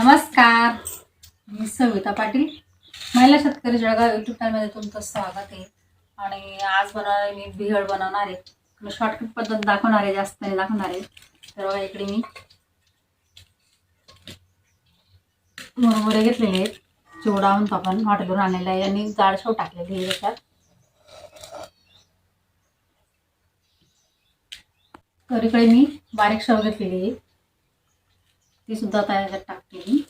नमस्कार. मी सविता पाटील. महिला शेतकरी जळगाव युट्यूब चॅनलमध्ये तुमचं स्वागत आहे. आणि आज बनवणार आहे मी बिहळ बनवणार आहे. मी शॉर्टकट पद्धत दाखवणार आहे जास्त नाही दाखवणार आहे. तर बघा इकडे मी मुरमुरे घेतलेले आहेत. चिवडा म्हणतो आपण हॉटेलवरून आणलेला आहे. आणि जाड शेव टाकलेली आहे त्याच्यात. तर इकडे मी बारीक शेव घेतलेली आहे. ती सुद्धा आता याच्यात टाकते मी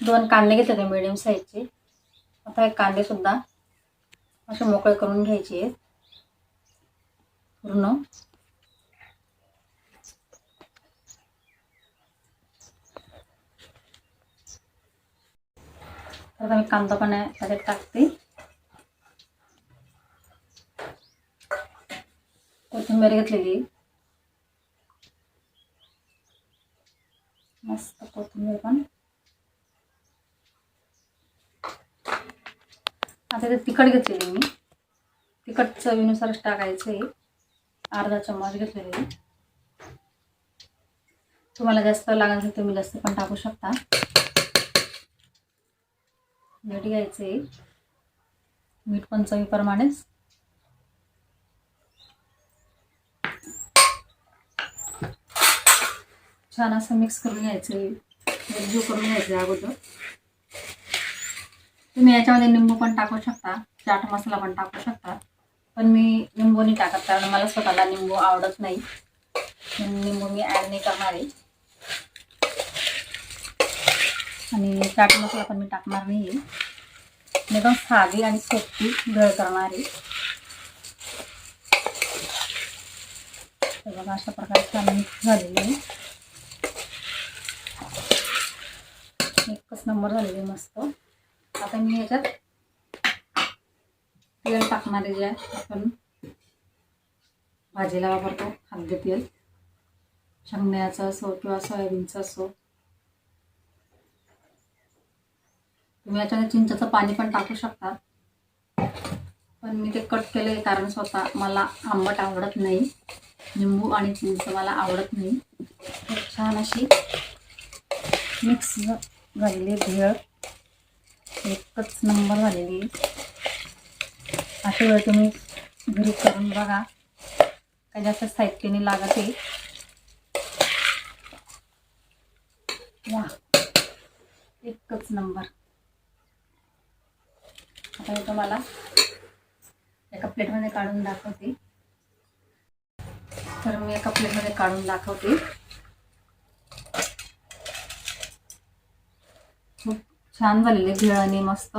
दोन कांदे घेतले होते मिडियम साईजचे आता एक कांदे सुद्धा असे मोकळे करून घ्यायचे आहेत. पूर्ण. आता मी कांदा पण त्याच्यात टाकते. कोथिंबीर घेतलेली. मस्त कोथिंबीर पण आता ते तिखट घेतलेली मी. तिखट चवीनुसारच टाकायचं. आहे अर्धा चम्मच घेतलेले. तुम्हाला जास्त लागत असेल तुम्ही जास्त पण टाकू शकता. मीठ घ्यायचं. आहे मीठ पण चवीप्रमाणेच. छान असं मिक्स करून घ्यायचं आहे एकजीव करून घ्यायचं अगोदर. तुम्ही याच्यामध्ये निंबू पण टाकू शकता चाट मसाला पण टाकू शकता. पण मी निंबू नाही टाकत कारण मला स्वतःला निंबू आवडत नाही. निंबू मी ॲड नाही करणार आहे. आणि चाट मसाला पण मी टाकणार नाही आहे. मी एकदम साधी आणि सोपी गळ करणार आहे. बघा अशा प्रकारे छान मिक्स झालेली आहे. एकच नंबर झालेली मस्त. आता मी याच्यात तेल टाकणारे जे आहे आपण भाजीला वापरतो खाद्यतेल शेंगण्याचं असो किंवा सोयाबीनचं असो. तुम्ही याच्याने चिंचेचं पाणी पण टाकू शकता. पण मी ते कट केले कारण स्वतः मला आंबट आवडत नाही. लिंबू आणि चिंच मला आवडत नाही. छान अशी मिक्स झालेली भेळ. एकच नंबर झालेली. अशा वेळ तुम्ही घरी करून बघा. काही जास्त साहित्याने लागत आहे. वा. एकच नंबर. आता मी तुम्हाला एका प्लेटमध्ये काढून दाखवते. तर मी एका प्लेटमध्ये काढून दाखवते. खूप छान झालेले भेळ आणि मस्त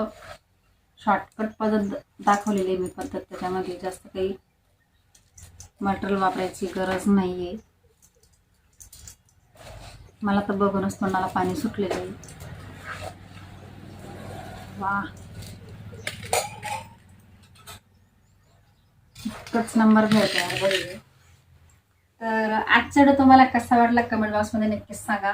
शॉर्टकट पद्धत दाखवलेली आहे मी पद्धत त्याच्यामध्ये जास्त काही मटेरियल वापरायची गरज नाही आहे मला तर बघूनच तोंडाला पाणी सुटलेलं आहे. वा इतकंच नंबर भेटतो बरोबर. तर आजचा व्हिडिओ तुम्हाला कसा वाटला? कमेंट बॉक्समध्ये नक्कीच सांगा.